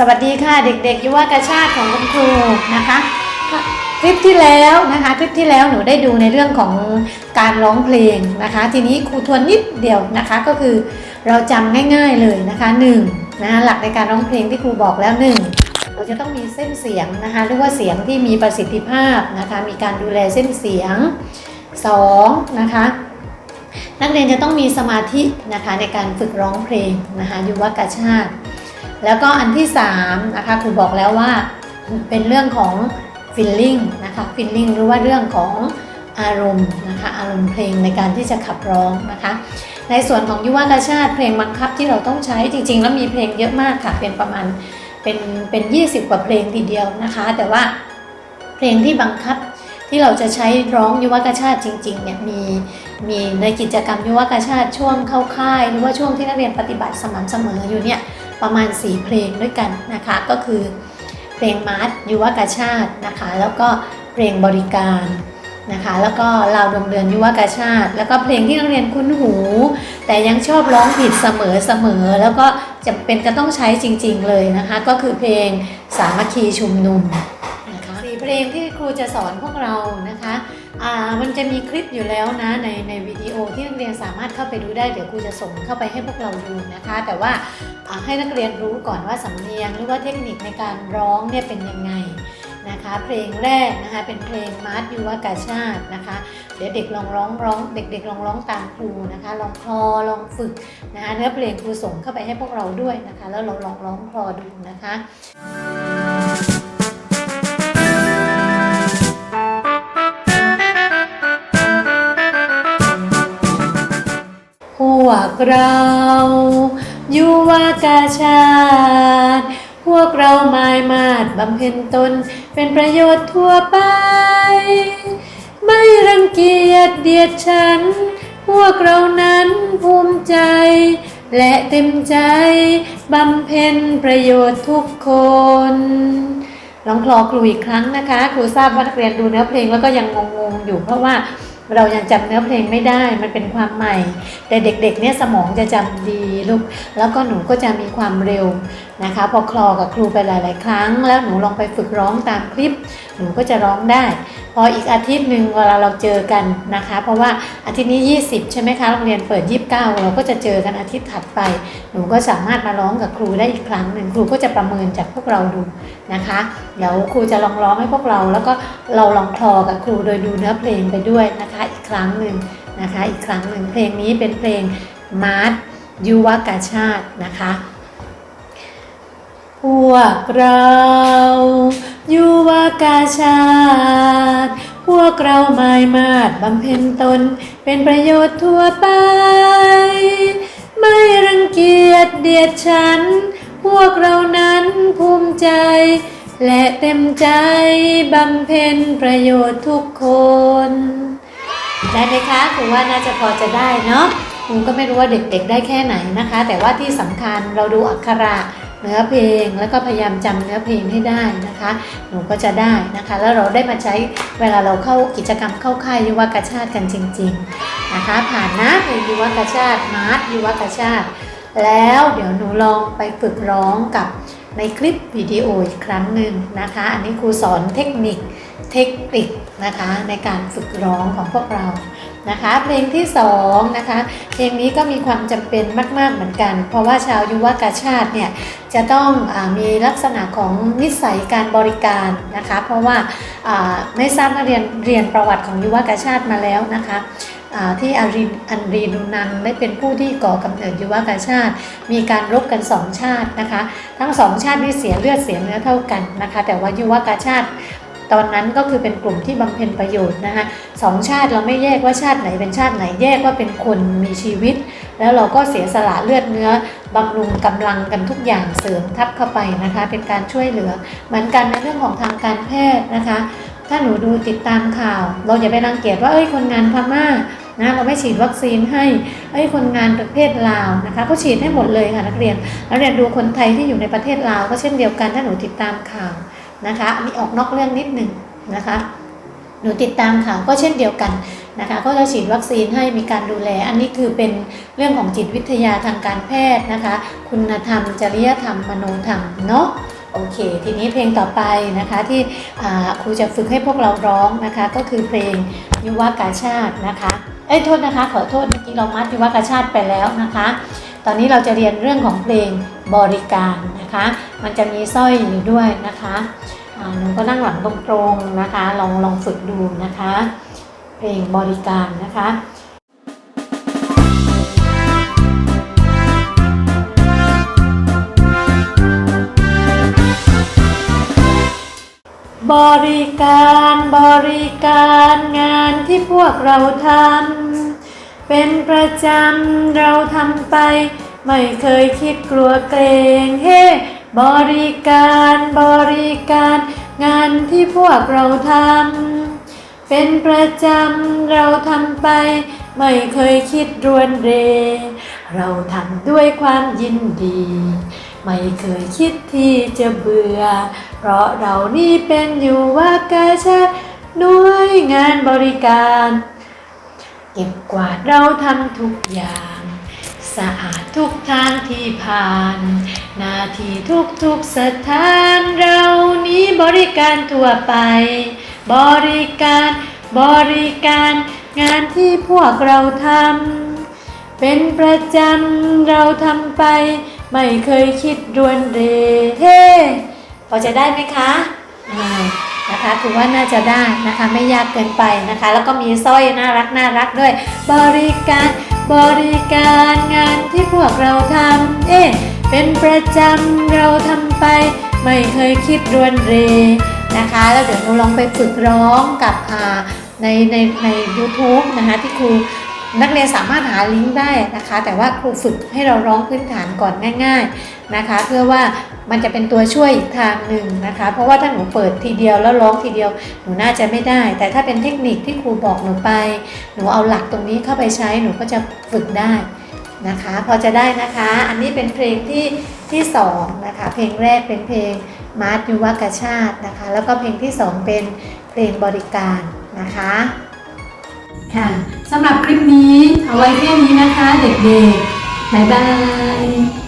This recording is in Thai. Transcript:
สวัสดีค่ะเด็กๆยุวกชาติของคุณครูนะคะคลิปที่แล้วนะคะคลิปที่แล้วหนูได้ดูในเรื่องของการร้องเพลงนะคะ ทีนี้ครูทวนนิดเดียวนะคะก็คือเราจำง่าย ๆเลยนะคะหนึ่งนะหลักในการร้องเพลงที่ครูบอกแล้วหนึ่งเราจะต้องมีเส้นเสียงนะคะเรียกว่าเสียงที่มีประสิทธิภาพนะคะมีการดูแลเส้นเสียงสองนะคะนักเรียนจะต้องมีสมาธินะคะในการฝึกร้องเพลงนะคะยุวกชาติ แล้วก็อันที่3นะคะครูบอกแล้วว่าเป็นเรื่องของ feeling นะคะ feeling หรือว่าเรื่องของอารมณ์นะคะอารมณ์เพลงในการที่จะขับร้องนะคะ ในส่วนของยุวกชาติเพลงบังคับที่เราต้องใช้จริง ๆ แล้วมีเพลงเยอะมากค่ะเป็นประมาณเป็นเป็น 20 กว่าเพลงทีเดียวนะคะ แต่ว่าเพลงที่บังคับที่เราจะใช้ร้องยุวกชาติจริงๆเนี่ยมีมีในกิจกรรมยุวกชาติช่วงเข้าค่าย หรือว่าช่วงที่นักเรียนปฏิบัติสม่ำเสมออยู่เนี่ย ประมาณ 4 เพลงด้วยกันนะคะ ก็คือเพลงมาร์ชยุวกชาตินะคะ แล้วก็เพลงบริการนะคะ แล้วก็ลาวดวงเดือนยุวกชาติ แล้วก็เพลงที่นักเรียนคุ้นหู แต่ยังชอบร้องผิดเสมอเสมอ แล้วก็จำเป็นจะต้องใช้จริง ๆ เลยนะคะ ก็คือเพลงสามัคคีชุมนุมนะคะสี่เพลงที่ครูจะสอนพวกเรานะคะอ่ามันจะมีคลิปอยู่แล้วนะในในวิดีโอที่นักเรียนสามารถเข้าไปดูได้เดี๋ยวครูจะส่งเข้าไปให้พวกเราดูนะคะ แต่ว่า ให้นักเรียนรู้ก่อนว่าสำเนียงหรือว่าเทคนิคในการร้องเนี่ยเป็นยังไงนะคะเพลงแรกนะคะเป็นเพลงมาร์ทยุวกาชาตินะคะเดี๋ยวเด็กลองร้องร้องเด็กๆลองร้องตามครูนะคะลองคลอลองฝึกนะคะเนื้อเพลงครูส่งเข้าไปให้พวกเราด้วยนะคะแล้วเราลองร้องคลอดูนะคะพวกเรา ยุวกาชาติ พวกเราหมายมาดบำเพ็ญตนเป็นประโยชน์ทั่วไป ไม่รังเกียจเดียดฉัน พวกเรานั้นภูมิใจ และเต็มใจบำเพ็ญประโยชน์ทุกคนลองคลอครูอีกครั้งนะคะ ครูทราบว่านักเรียนดูเนื้อเพลงแล้วก็ยังงงๆอยู่เพราะว่า เรายังจำเนื้อเพลงไม่ได้ มันเป็นความใหม่ แต่เด็กๆเนี่ยสมองจะจำดีลูก แล้วก็หนูก็จะมีความเร็ว นะคะ พอคลอกับครูไปหลาย ๆ ครั้ง แล้วหนูลองไปฝึกร้องตามคลิป หนูก็จะร้องได้ พออีกอาทิตย์หนึ่งเวลาเราเจอกันนะคะ เพราะว่าอาทิตย์นี้ 20 ใช่ไหมคะโรงเรียนเปิด 29 เราก็จะเจอกันอาทิตย์ถัดไป หนูก็สามารถมาร้องกับครูได้อีกครั้งหนึ่งครูก็จะประเมินจากพวกเราดูนะคะเดี๋ยวครูจะลองร้องให้พวกเรา แล้วก็เราลองคลอกับครูโดยดูเนื้อเพลงไปด้วยนะคะ อีกครั้งหนึ่งนะคะ อีกครั้งหนึ่งเพลงนี้เป็นเพลงมาร์ทยุวกาชาตินะคะ พวกเรายุวกาชาติ พวกเราหมายมาดบำเพ็ญตน เป็นประโยชน์ทั่วไป ไม่รังเกียจเดียดฉัน พวกเรานั้นภูมิใจ และเต็มใจบำเพ็ญประโยชน์ทุกคน ได้ไหมคะครูว่าน่าจะพอจะได้เนาะครูก็ไม่รู้ว่าเด็กๆได้แค่ไหนนะคะ แต่ว่าที่สำคัญเราดูอักขระ เนื้อเพลง แล้วก็พยายามจำเนื้อเพลงให้ได้นะคะ หนูก็จะได้นะคะ แล้วเราได้มาใช้เวลาเราเข้ากิจกรรมเข้าค่ายยุวกชาติกันจริง ๆนะคะ ผ่านนะเพลงยุวกชาติมาร์ทยุวกชาติ แล้วเดี๋ยวหนูลองไปฝึกร้องกับในคลิปวิดีโออีกครั้งหนึ่งนะคะ อันนี้ครูสอนเทคนิคเทคนิคนะคะในการฝึกร้องของพวกเรา นะคะเพลงที่สองนะคะเพลงนี้ก็มีความจำเป็นมาก ๆเหมือนกัน เพราะว่าชาวยุวกาชาติเนี่ยจะต้องอมีลักษณะของนิสัยการบริการนะคะเพราะว่าไม่ทราบนักเรียนเรียนประวัติของยุวกาชาติมาแล้วนะคะที่อารินอันรีนูนังได้เป็นผู้ที่ก่อกำเนิดยุวกาชาติ มีการรบกันสองชาตินะคะ ทั้งสองชาตินี่เสียเลือดเสียเนื้อเท่ากันนะคะ แต่ว่ายุวกาชาติ ตอนนั้นก็คือเป็นกลุ่มที่บำเพ็ญประโยชน์นะคะสองชาติเราไม่แยกว่าชาติไหนเป็นชาติไหนแยกว่าเป็นคนมีชีวิต แล้วเราก็เสียสละเลือดเนื้อบำรุงกำลังกันทุกอย่างเสริมทับเข้าไปนะคะ เป็นการช่วยเหลือ เหมือนกันในเรื่องของทางการแพทย์นะคะ ถ้าหนูดูติดตามข่าว เราอย่าไปรังเกียจว่าเอ้ยคนงานพม่านะเราไม่ฉีดวัคซีนให้เอ้ยคนงานประเทศลาวนะคะก็ฉีดให้หมดเลยค่ะนักเรียนนักเรียนดูคนไทยที่อยู่ในประเทศลาวก็เช่นเดียวกันถ้าหนูติดตามข่าว นะคะอันนี้ออกนอกเรื่องนิดหนึ่งนะคะหนูติดตามข่าวก็เช่นเดียวกันนะคะก็จะฉีดวัคซีนให้มีการดูแล อันนี้คือเป็นเรื่องของจิตวิทยาทางการแพทย์นะคะ คุณธรรม จริยธรรมมโนธรรมเนาะโอเค ทีนี้เพลงต่อไปนะคะที่ครูจะฝึกให้พวกเราร้องนะคะ ก็คือเพลงยุวกาชาตินะคะเอ้ยโทษนะคะ ขอโทษเมื่อกี้เรามัดยุวกาชาติไปแล้วนะคะ ตอนนี้เราจะเรียนเรื่องของเพลงบริการ นะคะ มันจะมีสร้อยอยู่ด้วยนะคะหนูก็นั่งหลังตรงๆนะคะ ลองลองฝึกดูนะคะ เพลงบริการนะคะบริการบริการงานที่พวกเราทำเป็นประจำเราทำไป ไม่เคยคิดกลัวเกรงเฮ้บริการบริการงานที่พวกเราทำเป็นประจำเราทำไป ไม่เคยคิดรวนเร เราทำด้วยความยินดี ไม่เคยคิดที่จะเบื่อ เพราะเรานี่เป็นอยู่ว่ากาชาหน่วยงานบริการ เก็บกวาดเราทำทุกอย่าง สะอาดทุกทางที่ผ่าน นาทีทุกทุกๆสถานเรานี้บริการทั่วไป บริการบริการงานที่พวกเราทำเป็นประจำเราทำไป ไม่เคยคิดรวนเรเฮ้พอจะได้ไหมคะอ่นะคะถือว่าน่าจะได้นะคะไม่ยากเกินไปนะคะ แล้วก็มีสร้อยน่ารักน่ารักด้วย บริการ บริการงานที่พวกเราทำเอ๊ะเป็นประจำเราทำไป ไม่เคยคิดรวนเรนะคะ แล้วเดี๋ยวหนูลองไปฝึกร้องกับอ่าในในใน YouTube นะคะที่ครู นักเรียนสามารถหาลิงก์ได้นะคะ แต่ว่าครูฝึกให้เราร้องพื้นฐานก่อนง่าย ๆนะคะ เพื่อว่ามันจะเป็นตัวช่วยอีกทางหนึ่งนะคะ เพราะว่าถ้าหนูเปิดทีเดียวแล้วร้องทีเดียวหนูน่าจะไม่ได้ แต่ถ้าเป็นเทคนิคที่ครูบอกหนูไป หนูเอาหลักตรงนี้เข้าไปใช้หนูก็จะฝึกได้นะคะ พอจะได้นะคะ อันนี้เป็นเพลงที่ที่สองนะคะ เพลงแรกเป็นเพลงมาร์ทยุวกชาตินะคะ แล้วก็เพลงที่สองเป็นเพลงบริการนะคะ ค่ะสำหรับคลิปนี้เอาไว้แค่นี้นะคะ เด็กๆบ๊ายบาย